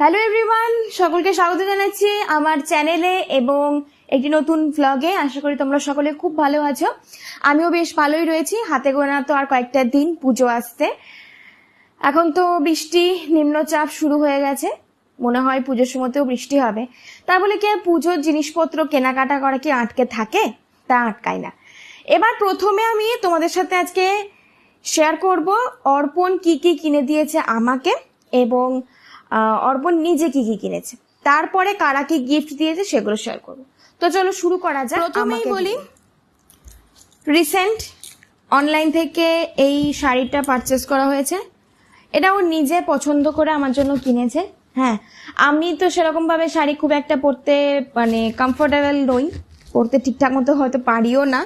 Hello everyone সকলকে স্বাগত জানাচ্ছি আমার চ্যানেলে এবং একটি নতুন ভ্লগে আশা করি তোমরা সকলে খুব ভালো আছো। আমিও বেশ ভালোই রয়েছি। হাতে গোনা তো আর কয়েকটা দিন পুজো আসতে এখন তো বৃষ্টি, নিম্নচাপ শুরু হয়ে গেছে। মনে হয় পুজোর সময়তেও বৃষ্টি হবে। তা বলে কি আর পুজোর জিনিসপত্র কেনাকাটা করা কি আটকে থাকে? তা আটকায় না। এবার প্রথমে আমি তোমাদের সাথে আজকে শেয়ার করব, অর্পণ কি কি কিনে দিয়েছে আমাকে এবং অর্পণ নিজে কি কি কিনেছে? তারপরে কারা কি গিফট দিয়েছে সেগুলো শেয়ার করব। তো চলো শুরু করা যাক প্রথমেই বলি রিসেন্ট অনলাইন থেকে এই শাড়িটা পারচেস করা হয়েছে। এটা ও নিজে পছন্দ করে আমার জন্য কিনেছে। হ্যাঁ আমি তো সেরকম ভাবে শাড়ি খুব একটা পরতে মানে কমফোর্টেবল নই। পরতে ঠিকঠাক মতো হয়তো পারিও না।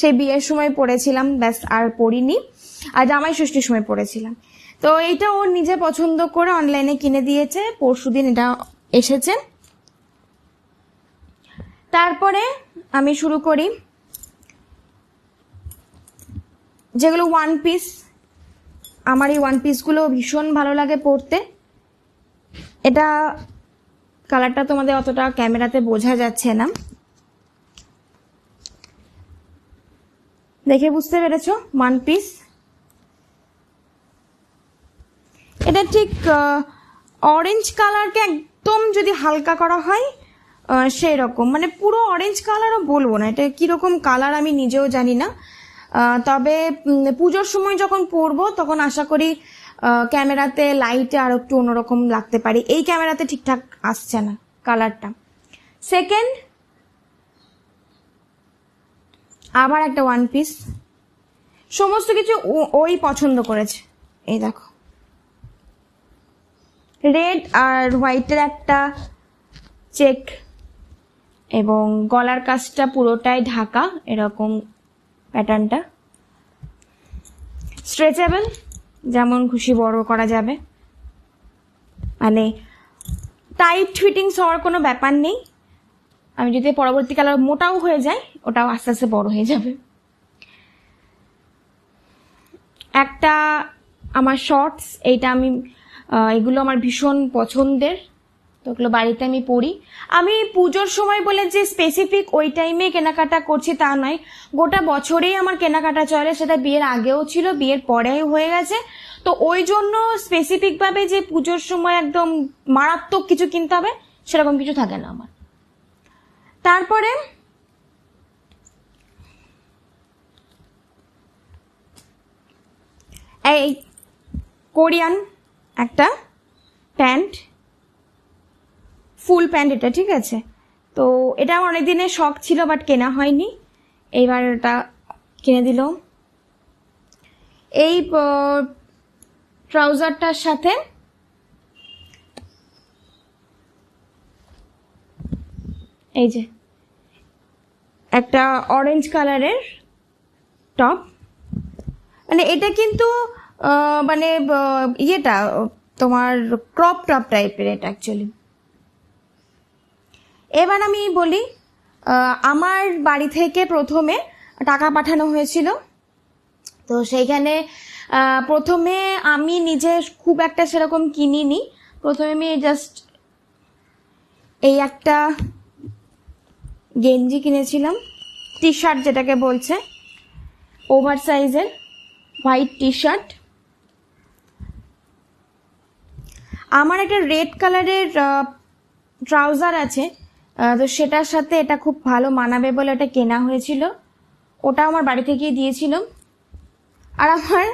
সেই বিয়ের সময় পরেছিলাম ব্যাস আর পরিনি। আর জামাই ষষ্ঠীর সময় পরেছিলাম। তো এইটা ও নিজে পছন্দ করে অনলাইনে কিনে দিয়েছে। পরশু দিন এটা এসেছে। তারপরে আমি শুরু করি। যেগুলো ওয়ান পিস আমার এই ওয়ান পিসগুলো ভীষণ ভালো লাগে পরতে এটা কালারটা তোমাদের অতটা ক্যামেরাতে বোঝা যাচ্ছে না। দেখে বুঝতে পেরেছ? ওয়ান পিস এটা ঠিক অরেঞ্জ কালারকে একদম যদি হালকা করা হয় সেই রকম মানে পুরো অরেঞ্জ কালারও বলব না, এটা কীরকম কালার আমি নিজেও জানি না। তবে পুজোর সময় যখন পরবো, তখন আশা করি ক্যামেরাতে লাইটে আর একটু অন্যরকম লাগতে পারি। এই ক্যামেরাতে ঠিকঠাক আসছে না কালারটা সেকেন্ড আবার একটা ওয়ান পিস সমস্ত কিছু ওই পছন্দ করেছে। এই দেখো। রেড আর হোয়াইটের একটা চেক এবং গলার কাজটা পুরোটাই ঢাকা, এরকম প্যাটার্নটা। স্ট্রেচেবল, যেমন খুশি বড় করা যাবে। মানে টাইট ফিটিংস হওয়ার কোনো ব্যাপার নেই। আমি যদি পরবর্তীকালে মোটাও হয়ে যায়, ওটাও আস্তে আস্তে বড় হয়ে যাবে। একটা আমার শর্টস এইটা আমি এগুলো আমার ভীষণ পছন্দের। তো ওগুলো বাড়িতে আমি পড়ি। আমি পুজোর সময় বলে যে স্পেসিফিক ওই টাইমে কেনাকাটা করছি তা নয়। গোটা বছরেই আমার কেনাকাটা চলে, সেটা বিয়ের আগেও ছিল, বিয়ের পরেও হয়ে গেছে। তো ওই জন্য স্পেসিফিক ভাবে যে পুজোর সময় একদম মারাত্মক কিছু কিনতে হবে, সেরকম কিছু থাকে না আমার। তারপরে এই কোরিয়ান একটা প্যান্ট, ফুল প্যান্ট এটা, ঠিক আছে? তো এটা আমার অনেক দিনের শখ ছিল, বাট কেনা হয়নি। এইবার এটা কিনে দিল এই ট্রাউজারটার সাথে এই যে, একটা অরেঞ্জ কালারের টপ। মানে এটা কিন্তু মানে ইয়েটা, তোমার ক্রপ টপ টাইপের এটা অ্যাকচুয়ালি এবার আমি বলি আমার বাড়ি থেকে প্রথমে টাকা পাঠানো হয়েছিল। তো সেইখানে প্রথমে আমি নিজে খুব একটা সেরকম কিনিনি। প্রথমে আমি জাস্ট এই একটা গেঞ্জি কিনেছিলাম টি শার্ট যেটাকে বলছে ওভার সাইজের হোয়াইট টি শার্ট আমার একটা রেড কালারের ট্রাউজার আছে। তো সেটার সাথে এটা খুব ভালো মানাবে বলে এটা কেনা হয়েছিল। ওটা আমার বাড়ি থেকেই দিয়েছিল। আর আমার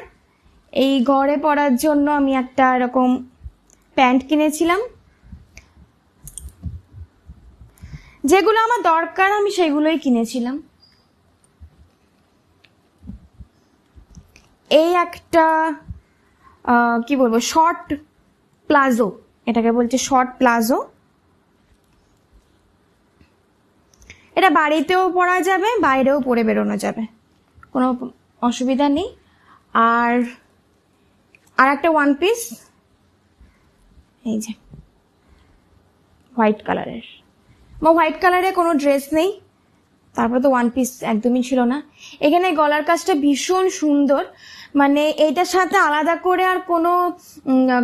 এই ঘরে পরার জন্য আমি একটা এরকম প্যান্ট কিনেছিলাম। যেগুলো আমার দরকার, আমি সেগুলোই কিনেছিলাম। এই একটা কি বলব শর্ট প্লাজো, এটাকে বলছে শর্ট প্লাজো। এটা বাড়িতেও পরা যাবে, বাইরেও পরে বেরোনো যাবে। কোনো অসুবিধা নেই। আর আর একটা ওয়ান পিস এই যে হোয়াইট কালারের আমার হোয়াইট কালারে কোনো ড্রেস নেই, তারপরে তো ওয়ান পিস একদমই ছিল না। এখানে গলার কাজটা ভীষণ সুন্দর। মানে এইটার সাথে আলাদা করে আর কোনো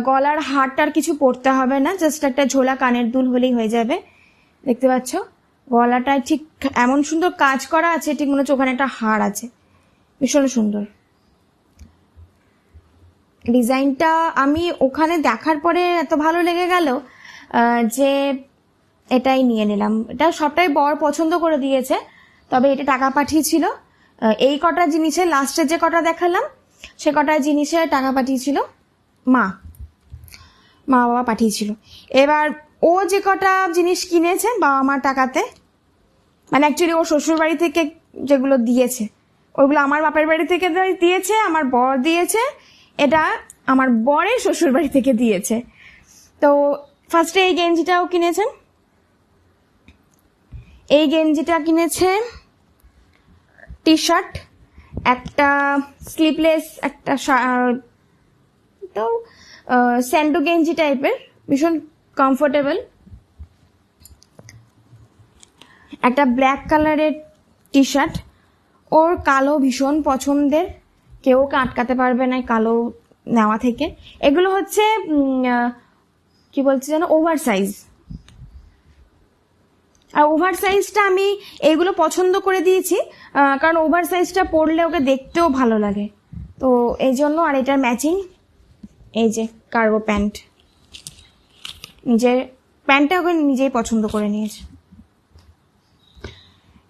গলার হারটার কিছু পরতে হবে না জাস্ট একটা ঝোলা কানের দুল হলেই হয়ে যাবে। দেখতে পাচ্ছ? গলাটায় ঠিক এমন সুন্দর কাজ করা আছে, ঠিক মনে হচ্ছে ওখানে একটা হার আছে। ভীষণ সুন্দর। ডিজাইনটা আমি ওখানে দেখার পরে এত ভালো লেগে গেল যে এটাই নিয়ে নিলাম। এটা সবটাই বর পছন্দ করে দিয়েছে, তবে এটা টাকা পাঠিয়েছিল। এই কটা জিনিসের লাস্টে যে কটা দেখালাম সে কটা জিনিসে টাকা পাঠিয়েছিল? মা। মা বাবা পাঠিয়েছিল। এবার ও যে কটা জিনিস কিনেছে বাবা মার টাকাতে মানে অ্যাকচুয়ালি ও শ্বশুর বাড়ি থেকে যেগুলো দিয়েছে ওইগুলো আমার বাপের বাড়ি থেকে দিয়েছে, আমার বর দিয়েছে, এটা আমার বরের শ্বশুর বাড়ি থেকে দিয়েছে। তো ফার্স্টে এই গেঞ্জিটাও কিনেছেন? এই গেঞ্জিটা কিনেছে টি শার্ট একটা স্লিপলেস একটা তো স্যান্ডো গেঞ্জি টাইপের, ভীষণ কমফোর্টেবল একটা ব্ল্যাক কালারের টি শার্ট ওর কালো ভীষণ পছন্দের। কেউ আটকাতে পারবে না কালো নেওয়া থেকে। এগুলো হচ্ছে কি বলছে যেন? ওভার সাইজ আর ওভার সাইজটা আমি এইগুলো পছন্দ করে দিয়েছি কারণ ওভার সাইজটা পরলে ওকে দেখতেও ভালো লাগে। তো এই জন্য আর এটার ম্যাচিং, এই যে কার্গো প্যান্ট। নিজের প্যান্টটা ওকে নিজেই পছন্দ করে নিয়েছে।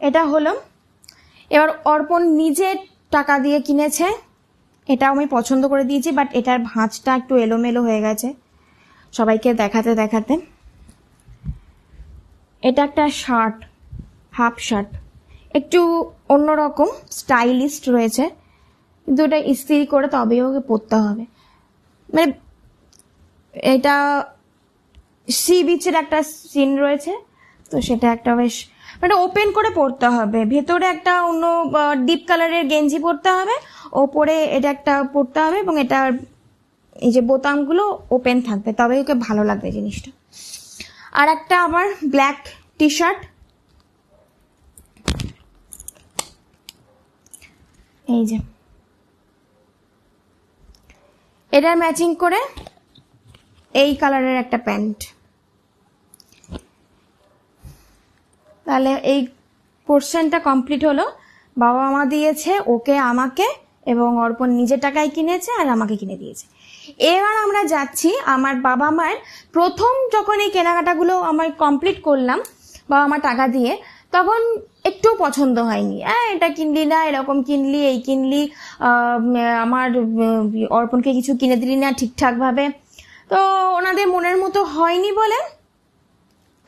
এটা হলো, এবার অর্পণ নিজে টাকা দিয়ে কিনেছে, এটাও আমি পছন্দ করে দিয়েছি, বাট এটার ভাঁজটা একটু এলোমেলো হয়ে গেছে। সবাইকে দেখাতে দেখাতে। এটা একটা শার্ট, হাফ শার্ট। একটু অন্যরকম স্টাইলিস্ট রয়েছে। কিন্তু ওটা ইস্ত্রি করে তবেই ওকে পরতে হবে। মানে এটা সি বিচের একটা সিন রয়েছে, তো সেটা একটা বেশ মানে ওপেন করে পরতে হবে। ভেতরে একটা অন্য ডিপ কালারের গেঞ্জি পরতে হবে। ওপরে এটা একটা পরতে হবে এবং এটার এই যে বোতামগুলো ওপেন থাকবে। তবে ওকে ভালো লাগবে জিনিসটা। আর একটা আমার ব্ল্যাক টি শার্ট এই যে। এটার ম্যাচিং করে এই কালারের একটা প্যান্ট। তাহলে এই পোর্শনটা কমপ্লিট হলো। বাবা মা দিয়েছে, ওকে, আমাকে, এবং অর্পণ নিজের টাকায় কিনেছে আর আমাকে কিনে দিয়েছে। এবার আমরা যাচ্ছি আমার বাবা মায়ের প্রথম যখন এই কেনাকাটাগুলো আমার কমপ্লিট করলাম বাবা মা টাকা দিয়ে, তখন একটু পছন্দ হয়নি। হ্যাঁ এটা কিনলি না, এরকম কিনলি, এই কিনলি আমার অর্পণকে কিছু কিনে দিলি না ঠিকঠাকভাবে। তো ওনাদের মনের মতো হয়নি বলে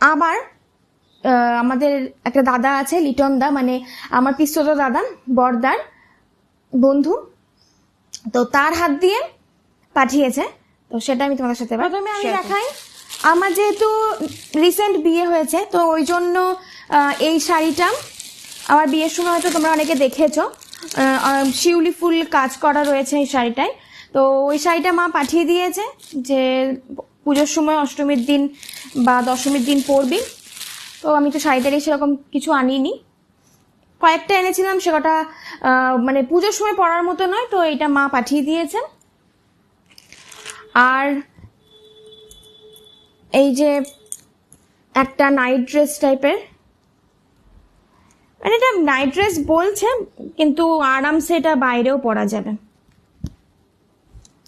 আবার আমাদের একটা দাদা আছে, লিটন দা মানে আমার পিস্তত দাদা, বরদার বন্ধু। তো তার হাত দিয়ে পাঠিয়েছে। তো সেটা আমি তোমাদের সাথে প্রথমে আমি দেখাই। আমার যেহেতু রিসেন্ট বিয়ে হয়েছে তো ওই জন্য এই শাড়িটা আমার বিয়ের সময় হয়তো তোমরা অনেকে দেখেছ। শিউলি ফুল কাজ করা রয়েছে এই শাড়িটায়। তো ওই শাড়িটা মা পাঠিয়ে দিয়েছে যে পুজোর সময় অষ্টমীর দিন বা দশমীর দিন পরবি। তো আমি তো শাড়ি টাড়ি সেরকম কিছু আনিনি। কয়েকটা এনেছিলাম সে কটা মানে পুজোর সময় পরার মতো নয় তো এটা মা পাঠিয়ে দিয়েছে আর এই যে একটা নাইট ড্রেস টাইপের মানে এটা নাইট ড্রেস বলছে, কিন্তু আরামসে এটা বাইরেও পরা যাবে।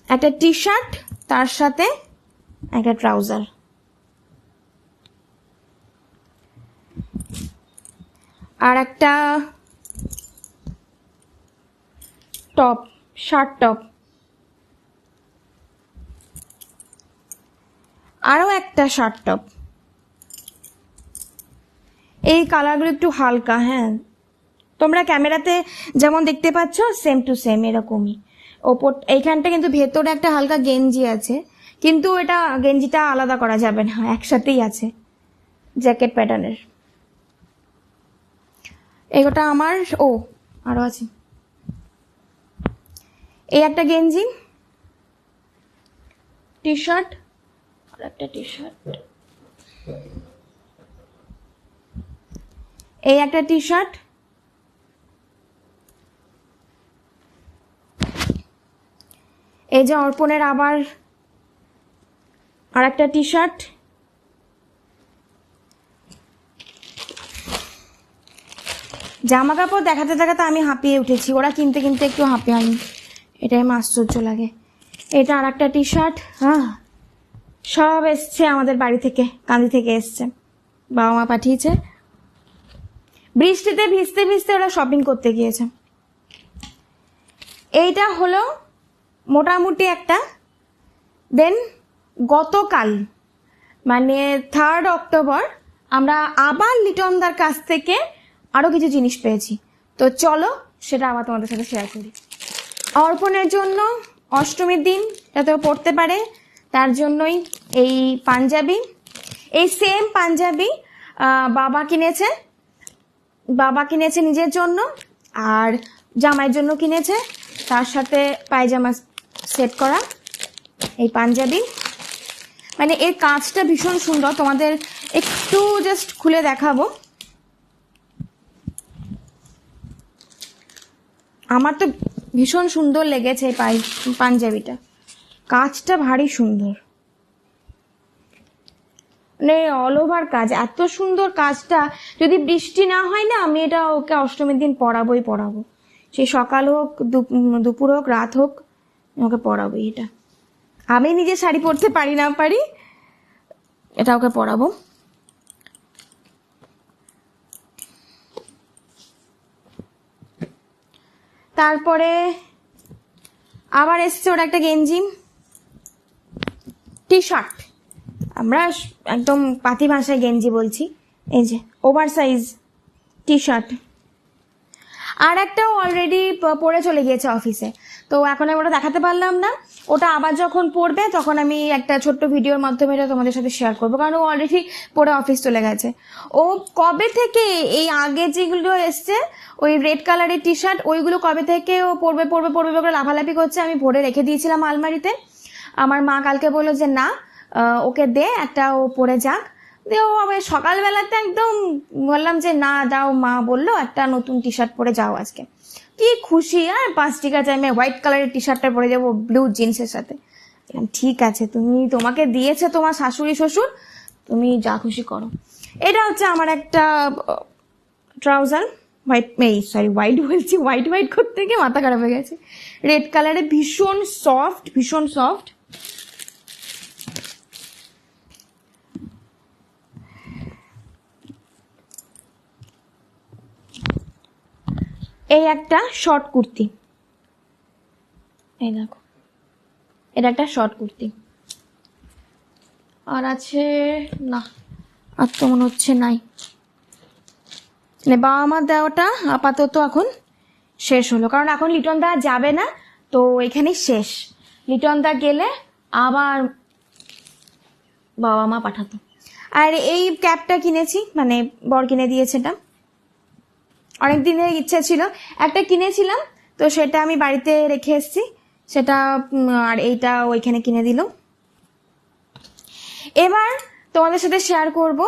একটা টি শার্ট তার সাথে একটা ট্রাউজার আর একটা টপ শার্ট টপ আরও একটা শার্ট টপ এই কালারগুলো একটু হালকা হ্যাঁ। তোমরা ক্যামেরাতে যেমন দেখতে পাচ্ছ সেম টু সেম এরকমই। ওপর, এইখানটা কিন্তু ভেতরে একটা হালকা গেঞ্জি আছে, কিন্তু এটা গেঞ্জিটা আলাদা করা যাবে না, একসাথেই আছে জ্যাকেট প্যাটার্নের এগোটা আমার, ও আরও আছে। এই একটা গেঞ্জি টি শার্ট আর একটা টি শার্ট এই একটা টি শার্ট এই যে অর্পণের আবার আর একটা টি শার্ট জামা কাপড় দেখাতে দেখাতে আমি হাঁপিয়ে উঠেছি। ওরা কিনতে কিনতে একটু হাঁপিয়ে আমি। এটাই আমার আশ্চর্য লাগে। এটা আর একটা টি শার্ট হ্যাঁ। সব এসছে আমাদের বাড়ি থেকে, কান্দি থেকে এসছে। বাবা মা পাঠিয়েছে। বৃষ্টিতে ভিজতে ভিজতে ওরা শপিং করতে গিয়েছে। এইটা হলো মোটামুটি একটা। দেন গতকাল মানে থার্ড অক্টোবর আমরা আবার লিটনদার কাছ থেকে আরও কিছু জিনিস পেয়েছি। তো চলো, সেটা আবার তোমাদের সাথে শেয়ার করি। অর্পণের জন্য অষ্টমীর দিন, যাতে পড়তে পারে। তার জন্যই এই পাঞ্জাবি, এই সেম পাঞ্জাবি বাবা কিনেছে। বাবা কিনেছে নিজের জন্য আর জামাইয়ের জন্য কিনেছে। তার সাথে পায়জামা সেট করা এই পাঞ্জাবি। মানে এর কাজটা ভীষণ সুন্দর। তোমাদের একটু জাস্ট খুলে দেখাবো। আমার তো ভীষণ সুন্দর লেগেছে এই পাঞ্জাবিটা। কাজটা ভারী সুন্দর। মানে অল ওভার কাজ, এত সুন্দর কাজটা, যদি বৃষ্টি না হয় না, আমি এটা ওকে অষ্টমীর দিন পড়াবোই পড়াবো। সে সকাল হোক, দুপ- দুপুর হোক, রাত হোক, ওকে পড়াবোই এটা। আমি নিজে শাড়ি পরতে পারি না পারি, এটা ওকে পরাবো তারপরে আবার এসছে ওর একটা গেঞ্জি। টি শার্ট আমরা একদম পাতি ভাষায় গেঞ্জি বলছি। এই যে, ওভার সাইজ টি শার্ট আর একটাও অলরেডি পরে চলে গিয়েছে অফিসে তো এখন আমি ওটা দেখাতে পারলাম না। ওটা আবার যখন পড়বে, তখন আমি একটা ছোট্ট ভিডিওর মাধ্যমে এটা তোমাদের সাথে শেয়ার করব। কারণ ও অলরেডি পরে অফিস চলে গেছে। ও কবে থেকে এই আগে যেগুলো এসছে, ওই রেড কালারের টি শার্ট ওইগুলো কবে থেকে ও পড়বে পড়বে পড়বে করে লাফালাফি করছে, আমি পরে রেখে দিয়েছিলাম আলমারিতে। আমার মা কালকে বলল যে, না ওকে দে, একটা ও পরে যাক। দিয়ে ও আমি সকালবেলাতে একদম বললাম যে, না যাও মা বলল, একটা নতুন টি শার্ট পরে যাও আজকে। কি খুশি, আর পাঁচ ঠিক আছে, আমি হোয়াইট কালারের টি শার্টটা পরে যাব ব্লু জিন্সের সাথে। ঠিক আছে, তুমি তোমাকে দিয়েছে তোমার শাশুড়ি, শ্বশুর, তুমি যা খুশি করো। এটা হচ্ছে আমার একটা ট্রাউজার হোয়াইট এই সরি হোয়াইট বলছি হোয়াইট হোয়াইট করতে গিয়ে মাথা খারাপ হয়ে গেছে। রেড কালারে ভীষণ সফট ভীষণ সফট এই একটা শর্ট কুর্তি। এই দেখো। এটা একটা শর্ট কুর্তি। আর আছে, না, আর তো মনে হচ্ছে নাই। মানে বাবা মা দেওয়াটা আপাতত এখন শেষ হলো। কারণ এখন লিটন দা যাবে না, তো এখানে শেষ। লিটন দা গেলে আবার বাবা মা পাঠাতো। আর এই ক্যাপটা কিনেছি মানে বর কিনে দিয়েছে এটা। অনেক দিনের ইচ্ছে ছিল। একটা কিনেছিলাম, তো সেটা আমি বাড়িতে রেখে এসেছি। সেটা আর এইটা ওইখানে কিনে দিল। এবার তোমাদের সাথে শেয়ার করব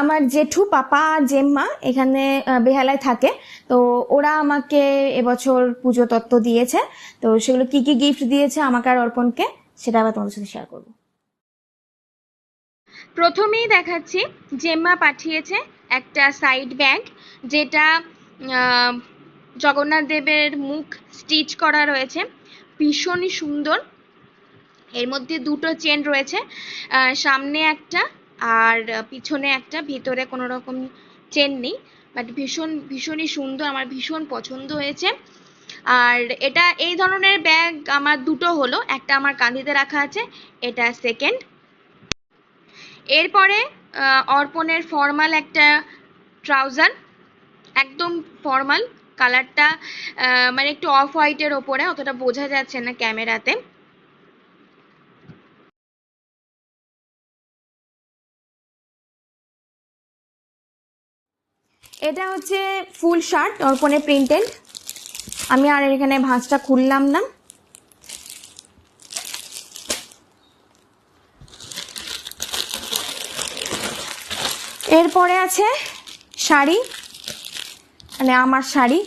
আমার জেঠু, পাপা, জেম্মা এখানে বেহালায় থাকে। তো ওরা আমাকে এবছর পুজো তত্ত্ব দিয়েছে। তো সেগুলো কি কি গিফট দিয়েছে আমাকে আর অর্পণকে, সেটা আবার তোমাদের সাথে শেয়ার করব। প্রথমেই দেখাচ্ছি, জেম্মা পাঠিয়েছে একটা সাইড ব্যাগ যেটা জগন্নাথ দেবের মুখ স্টিচ করা রয়েছে। ভীষণই সুন্দর। এর মধ্যে দুটো চেন রয়েছে সামনে একটা আর পিছনে একটা, ভিতরে কোনো রকম চেন নেই। বাট ভীষণ, ভীষণই সুন্দর, আমার ভীষণ পছন্দ হয়েছে। আর এটা এই ধরনের ব্যাগ আমার দুটো হলো, একটা আমার কাঁধিতে রাখা আছে, এটা সেকেন্ড এরপরে অর্পণের ফর্মাল একটা ট্রাউজার একদম ফর্মাল কালারটা মানে একটু অফ হোয়াইটের ওপরে, অতটা বোঝা যাচ্ছে না ক্যামেরাতে। এটা হচ্ছে ফুল শার্ট অর্পণে প্রিন্টেড আমি আর এখানে ভাঁজটা খুললাম না। এরপরে আছে শাড়ি। মানে আমার শাড়ি।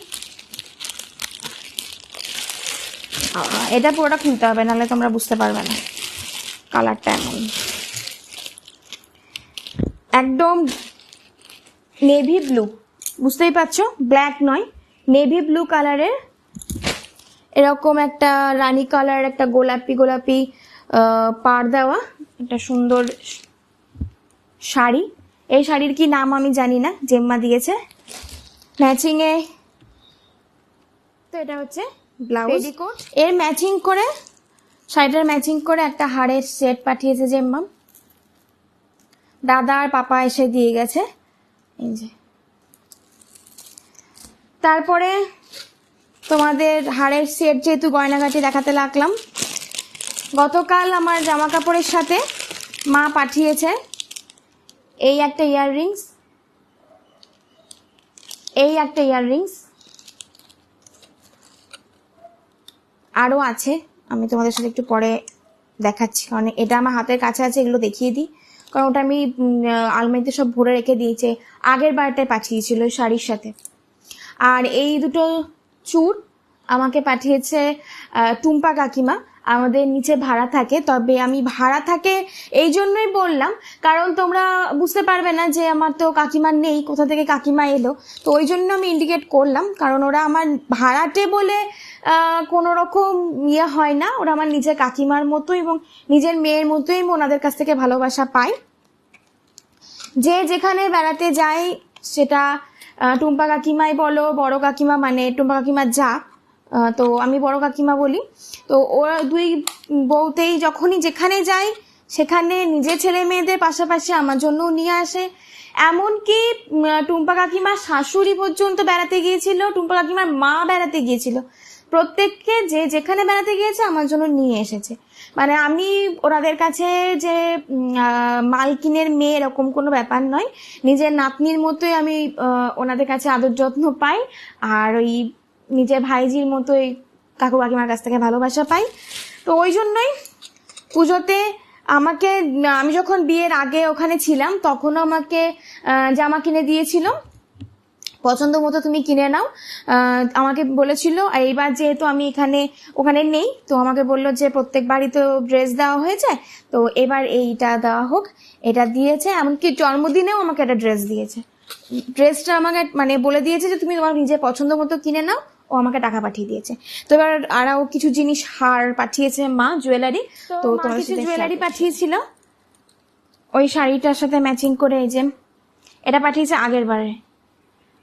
এটা পুরোটা খুলতে হবে, নাহলে তোমরা বুঝতে পারবে না। কালারটা এমন। একদম নেভি ব্লু বুঝতেই পারছ? ব্ল্যাক নয় নেভি ব্লু কালারের এরকম একটা রানী কালার একটা গোলাপি গোলাপি পাড় দেওয়া, একটা সুন্দর শাড়ি। এই শাড়ির কি নাম আমি জানি না, জেম্মা দিয়েছে। ম্যাচিং এ? তো এটা হচ্ছে ব্লাউজ এর ম্যাচিং করে শাড়িটার ম্যাচিং করে একটা হাড়ের সেট পাঠিয়েছে জেম্মা দাদা আর পাপা এসে দিয়ে গেছে। এই যে। তারপরে তোমাদের হাড়ের সেট যেহেতু গয়নাগাটি দেখাতে লাগলাম গতকাল আমার জামা কাপড়ের সাথে মা পাঠিয়েছে এই একটা ইয়াররিংস এই একটা ইয়াররিংস। আরও আছে, আমি তোমাদের সাথে একটু পরে দেখাচ্ছি। কারণ এটা আমার হাতের কাছে আছে, এগুলো দেখিয়ে দিই। কারণ ওটা আমি আলমারিতে সব ভরে রেখে দিয়েছে। আগের বারটায় পাঠিয়েছিল শাড়ির সাথে। আর এই দুটো চুর আমাকে পাঠিয়েছে টুম্পা কাকিমা। আমাদের নিচে ভাড়া থাকে, তবে আমি ভাড়া থাকে এই জন্যই বললাম। কারণ তোমরা বুঝতে পারবে না যে আমার তো কাকিমা নেই, কোথা থেকে কাকিমা এলো। তো ওই জন্য আমি ইন্ডিকেট করলাম, কারণ ওরা আমার ভাড়াটে বলে কোনো রকম ইয়ে হয় না। ওরা আমার নিজের কাকিমার মতো এবং নিজের মেয়ের মতোই আমি ওনাদের কাছ থেকে ভালোবাসা পাই। যে যেখানে বেড়াতে যায়, সেটা টুম্পা কাকিমাই বলো, বড় কাকিমা মানে টুম্পা কাকিমা যা তো আমি বড় কাকিমা বলি। তো ওরা দুই বউতেই যখনই যেখানে যাই, সেখানে নিজের ছেলে মেয়েদের পাশাপাশি আমার জন্যও নিয়ে আসে। এমনকি টুম্পা কাকিমার শাশুড়ি পর্যন্ত বেড়াতে গিয়েছিল, টুম্পা কাকিমার মা বেড়াতে গিয়েছিল। প্রত্যেককে যে যেখানে বেড়াতে গিয়েছে, আমার জন্য নিয়ে এসেছে। মানে আমি ওনাদের কাছে যে মালকিনের মেয়ে এরকম কোনো ব্যাপার নয়। নিজের নাতনির মতোই আমি ওনাদের কাছে আদর যত্ন পাই। আর ওই নিজের ভাইজির মতোই কাকু কাকিমার কাছ থেকে ভালোবাসা পাই। তো ওই জন্যই পুজোতে আমাকে, আমি যখন বিয়ের আগে ওখানে ছিলাম, তখনও আমাকে জামা কিনে দিয়েছিল। পছন্দ মতো তুমি কিনে নাও। আমাকে বলেছিল, এইবার যেহেতু আমি এখানে, ওখানে নেই, তো আমাকে বলল যে প্রত্যেকবারই তো ড্রেস দেওয়া হয়েছে, তো এবার এইটা দেওয়া হোক। এটা দিয়েছে, এমনকি জন্মদিনেও আমাকে একটা ড্রেস দিয়েছে। ড্রেসটা আমাকে মানে বলে দিয়েছে যে, তুমি তোমার নিজের পছন্দ মতো কিনে নাও ও আমাকে টাকা পাঠিয়ে দিয়েছে। তো এবার আরও কিছু জিনিস হার পাঠিয়েছে মা জুয়েলারি। তো তোমার কিছু জুয়েলারি পাঠিয়েছিল? ওই শাড়িটার সাথে ম্যাচিং করে এই যে এটা পাঠিয়েছে আগের বারে।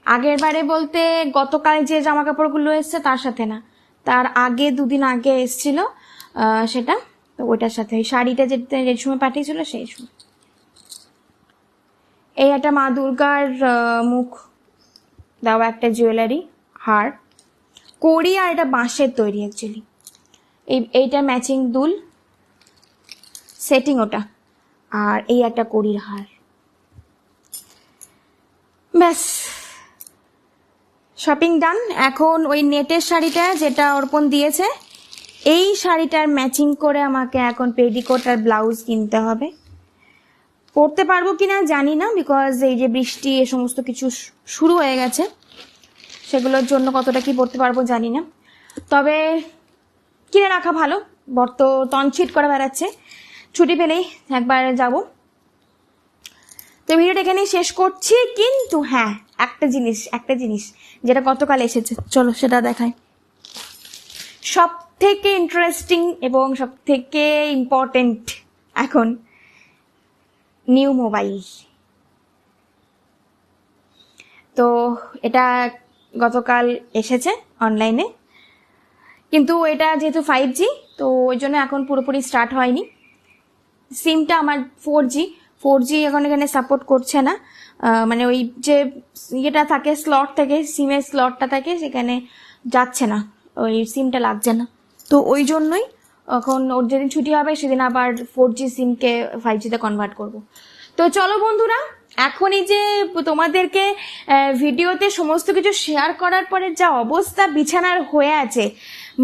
আগের বারে বলতে গতকাল যে জামা কাপড়গুলো এসছে তার সাথে না। তার আগে দুদিন আগে এসছিল সেটা। তো ওইটার সাথে ওই শাড়িটা যেটা যে সময় পাঠিয়েছিল সেই সময় এই একটা মা দুর্গার মুখ। দেওয়া একটা জুয়েলারি হার। কড়ি আর এটা বাঁশের তৈরি অ্যাকচুয়ালি এই এইটা ম্যাচিং দুল সেটিং ওটা, আর এই একটা কড়ির হার। ব্যাস। শপিং ডান এখন ওই নেটের শাড়িটা যেটা অর্পণ দিয়েছে, এই শাড়িটার ম্যাচিং করে আমাকে এখন পেডিকোট আর ব্লাউজ কিনতে হবে। পরতে পারব কিনা জানি না বিকজ এই যে বৃষ্টি, এ সমস্ত কিছু শুরু হয়ে গেছে। সেগুলোর জন্য কতটা কি পড়তে পারব জানি না। তবে কিনে রাখা ভালো। বর্ত তনছিট করে বেড়াচ্ছে। ছুটি পেলেই একবার যাব। তো ভিডিওটা এখানেই শেষ করছি। কিন্তু হ্যাঁ একটা জিনিস একটা জিনিস যেটা গতকাল এসেছে। চলো সেটা দেখাই। সব থেকে ইন্টারেস্টিং এবং সব থেকে ইম্পর্টেন্ট এখন নিউ মোবাইল তো এটা গতকাল এসেছে অনলাইনে কিন্তু এটা যেহেতু ফাইভ জি তো ওই জন্য এখন পুরোপুরি স্টার্ট হয়নি। সিমটা আমার ফোর জি ফোর জি এখন এখানে সাপোর্ট করছে না। মানে ওই যে ইয়েটা থাকে স্লট থেকে সিমের স্লটটা থাকে, সেখানে যাচ্ছে না। ওই সিমটা লাগছে না। তো ওই জন্যই এখন ওর যেদিন ছুটি হবে, সেদিন আবার ফোর জি সিমকে ফাইভ জিতে কনভার্ট করব। তো চলো বন্ধুরা, এখনই যে তোমাদেরকে ভিডিওতে সমস্ত কিছু শেয়ার করার পরে যা অবস্থা বিছানার হয়ে আছে,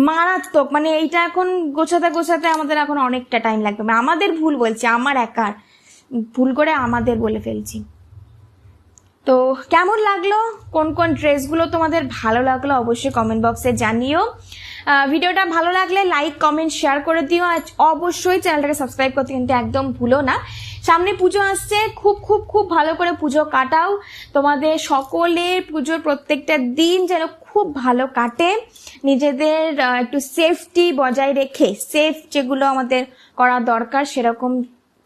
মারাত্মক মানে এইটা এখন গোছাতে গোছাতে আমাদের এখন অনেকটা টাইম লাগবে। মানে আমাদের ভুল বলছি, আমার একার। ভুল করে আমাদের বলে ফেলছি। তো কেমন লাগল? কোন কোন ড্রেসগুলো তোমাদের ভালো লাগল? অবশ্যই কমেন্ট বক্সে জানিও। ভিডিওটা ভালো লাগলে লাইক কমেন্ট শেয়ার করে দিও। আর অবশ্যই চ্যানেলটাকে সাবস্ক্রাইব করতে কিন্তু একদম ভুলো না। সামনে পুজো আসছে, খুব খুব খুব ভালো করে পুজো কাটাও। তোমাদের সকলের পুজোর প্রত্যেকটা দিন যেন খুব ভালো কাটে। নিজেদের একটু সেফটি বজায় রেখে সেফ যেগুলো আমাদের করা দরকার, সেরকম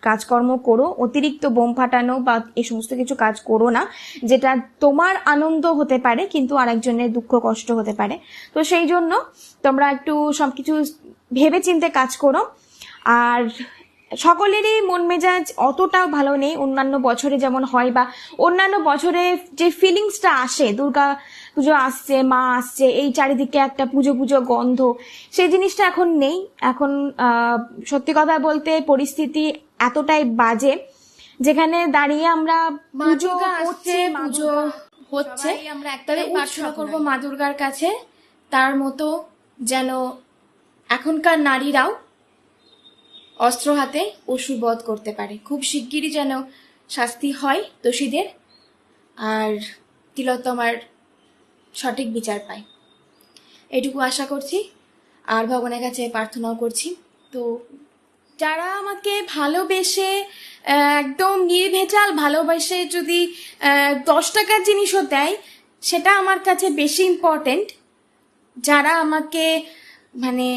কাজকর্ম করো, অতিরিক্ত বোম ফাটানো বা এই সমস্ত কিছু কাজ করো না, যেটা তোমার আনন্দ হতে পারে, কিন্তু আরেকজনের দুঃখ কষ্ট হতে পারে। তো সেই জন্য তোমরা একটু সবকিছু ভেবে চিন্তে কাজ করো। আর সকলেরই মন মেজাজ অতটাও ভালো নেই। অন্যান্য বছরে যেমন হয় বা অন্যান্য বছরে যে ফিলিংসটা আসে, দুর্গা পুজো আসছে, মা আসছে, এই চারিদিকে একটা পুজো পুজো গন্ধ, সেই জিনিসটা এখন নেই। এখন সত্যি কথা বলতে পরিস্থিতি এতটাই বাজে যেখানে দাঁড়িয়ে আমরা পুজো করছি পুজো হচ্ছে। আমরা একটাই প্রার্থনা করব। মা দুর্গার কাছে। তার মতো যেন এখনকার নারীরাও অস্ত্র হাতে অসুর বধ করতে পারে। খুব শিগগিরই যেন শাস্তি হয় দোষীদের। আর তিলোত্তমার সঠিক বিচার পায়। এটুকু আশা করছি। আর ভগবানের কাছে প্রার্থনাও করছি। তো যারা আমাকে ভালোবেসে একদম নির্ভেজাল ভালোবেসে, যদি দশ টাকার জিনিসও দেয়, সেটা আমার কাছে বেশি ইম্পর্টেন্ট যারা আমাকে মানে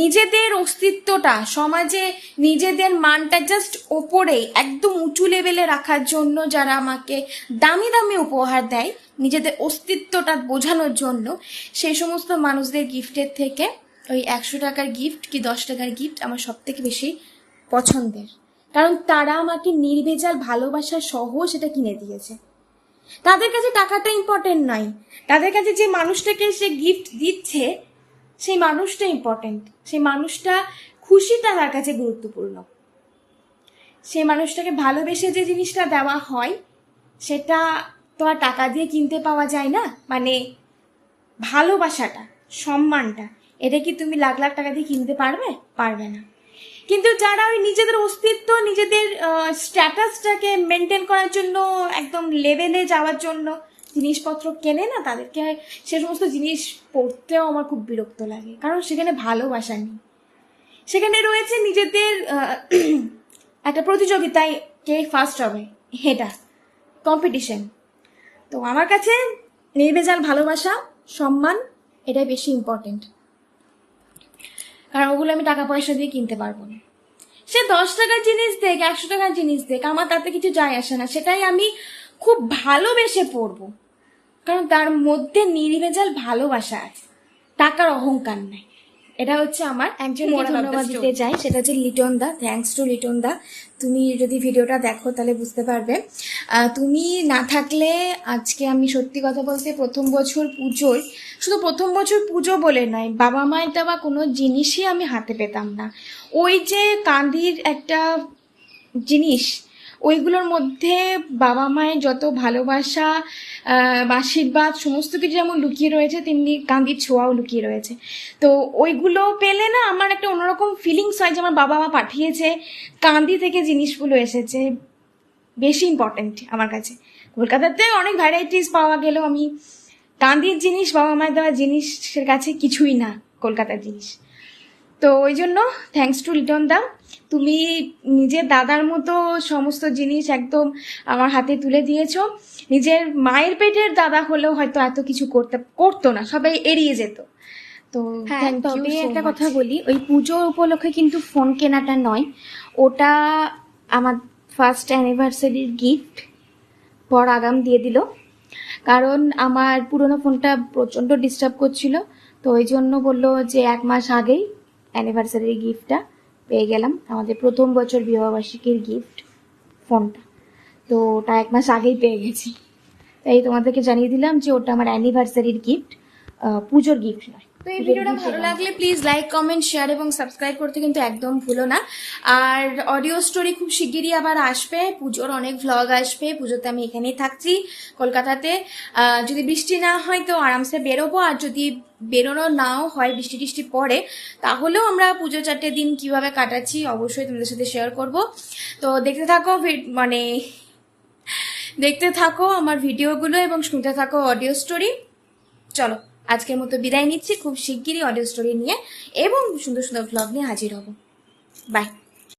নিজেদের অস্তিত্বটা, সমাজে নিজেদের মানটা জাস্ট ওপরে একদম উঁচু লেভেলে রাখার জন্য যারা আমাকে দামি দামি উপহার দেয়, নিজেদের অস্তিত্বটা বোঝানোর জন্য, সেই সমস্ত মানুষদের গিফটের থেকে ওই একশো টাকার গিফট কি দশ টাকার গিফট আমার সব থেকে বেশি পছন্দের। কারণ তারা আমাকে নির্ভেজাল ভালোবাসা সহ সেটা কিনে দিয়েছে। তাদের কাছে টাকাটা ইম্পর্টেন্ট নয় তাদের কাছে যে মানুষটাকে সে গিফট দিচ্ছে, সেই মানুষটা ইম্পর্টেন্ট সেই মানুষটা খুশিটা তার কাছে গুরুত্বপূর্ণ। সেই মানুষটাকে ভালোবেসে যে জিনিসটা দেওয়া হয়, সেটা তো আর টাকা দিয়ে কিনতে পাওয়া যায় না। মানে ভালোবাসাটা, সম্মানটা। এটা কি তুমি লাখ লাখ টাকা দিয়ে কিনতে পারবে? পারবে না। কিন্তু যারা ওই নিজেদের অস্তিত্ব, নিজেদের স্ট্যাটাসটাকে মেনটেন করার জন্য, একদম লেভেলে যাওয়ার জন্য জিনিসপত্র কেনে না, তাদেরকে সে সমস্ত জিনিস পড়তেও আমার খুব বিরক্ত লাগে। কারণ সেখানে ভালোবাসা নেই। সেখানে রয়েছে নিজেদের একটা প্রতিযোগিতায় কে ফার্স্ট হবে এটা কম্পিটিশন তো আমার কাছে নির্ভেজাল ভালোবাসা, সম্মান, এটাই বেশি ইম্পর্টেন্ট কারণ ওগুলো আমি টাকা পয়সা দিয়ে কিনতে পারব না। সে দশ টাকার জিনিস দেখ, একশো টাকার জিনিস দেখ, আমার তাতে কিছু যায় আসে না। সেটাই আমি খুব ভালোবেসে পড়ব। কারণ তার মধ্যে নির্ভেজাল ভালোবাসা আছে। টাকার অহংকার নাই। এটা হচ্ছে আমার একজন ধন্যবাদ দিতে চাই সেটা হচ্ছে লিটন দা থ্যাংকস টু লিটন দা তুমি যদি ভিডিওটা দেখো তাহলে বুঝতে পারবে। তুমি না থাকলে আজকে আমি সত্যি কথা বলতে প্রথম বছর পুজোয় শুধু প্রথম বছর পুজো বলে নয় বাবা মায়ের দেওয়া কোনো জিনিসই আমি হাতে পেতাম না। ওই যে কাঁদির একটা জিনিস ওইগুলোর মধ্যে বাবা মায়ের যত ভালোবাসা আশীর্বাদ, সমস্ত কিছু যেমন লুকিয়ে রয়েছে, তেমনি কান্দির ছোঁয়াও লুকিয়ে রয়েছে। তো ওইগুলো পেলে না আমার একটা অন্যরকম ফিলিংস হয় যে আমার বাবা মা পাঠিয়েছে, কান্দি থেকে জিনিসগুলো এসেছে, বেশি ইম্পর্ট্যান্ট আমার কাছে। কলকাতাতে অনেক ভ্যারাইটিস পাওয়া গেলেও আমি কান্দির জিনিস, বাবা মায়ের দেওয়া জিনিসের কাছে কিছুই না কলকাতার জিনিস। তো ওই জন্য থ্যাঙ্কস টু লিটন দা তুমি নিজের দাদার মতো সমস্ত জিনিস একদম আমার হাতে তুলে দিয়েছ। নিজের মায়ের পেটের দাদা হলেও হয়তো এত কিছু করতে করতো না সবাই এড়িয়ে যেত। তো হ্যাঁ তবে একটা কথা বলি ওই পুজো উপলক্ষে কিন্তু ফোন কেনাটা নয়। ওটা আমার ফার্স্ট অ্যানিভার্সারির গিফট পর আগাম দিয়ে দিল। কারণ আমার পুরোনো ফোনটা প্রচণ্ড ডিস্টার্ব করছিল তো ওই জন্য বলল যে এক মাস আগেই অ্যানিভার্সারির গিফটটা পেয়ে গেলাম। আমাদের প্রথম বছর বিবাহবার্ষিকীর গিফট ফোনটা তো ওটা এক মাস আগেই পেয়ে গেছি। তাই তোমাদেরকে জানিয়ে দিলাম যে ওটা আমার অ্যানিভার্সারির গিফট পুজোর গিফট নয়। তো এই ভিডিওটা ভালো লাগলে প্লিজ লাইক কমেন্ট শেয়ার এবং সাবস্ক্রাইব করতে কিন্তু একদম ভুলো না। আর অডিও স্টোরি খুব শিগগিরই আবার আসবে। পুজোর অনেক ভ্লগ আসবে। পুজোতে আমি এখানেই থাকছি কলকাতাতে। যদি বৃষ্টি না হয় তো আরামসে বেরোবো। আর যদি বেরোনো নাও হয় বৃষ্টি টিষ্টি পড়ে তাহলেও আমরা পুজো চারটে দিন কীভাবে কাটাচ্ছি অবশ্যই তোমাদের সাথে শেয়ার করব। তো দেখতে থাকো মানে দেখতে থাকো আমার ভিডিওগুলো এবং শুনতে থাকো অডিও স্টোরি চলো। আজকের মতো বিদায় নিচ্ছি। খুব শিগগিরই অডিও স্টোরি নিয়ে এবং সুন্দর সুন্দর ব্লগ নিয়ে হাজির হব। বাই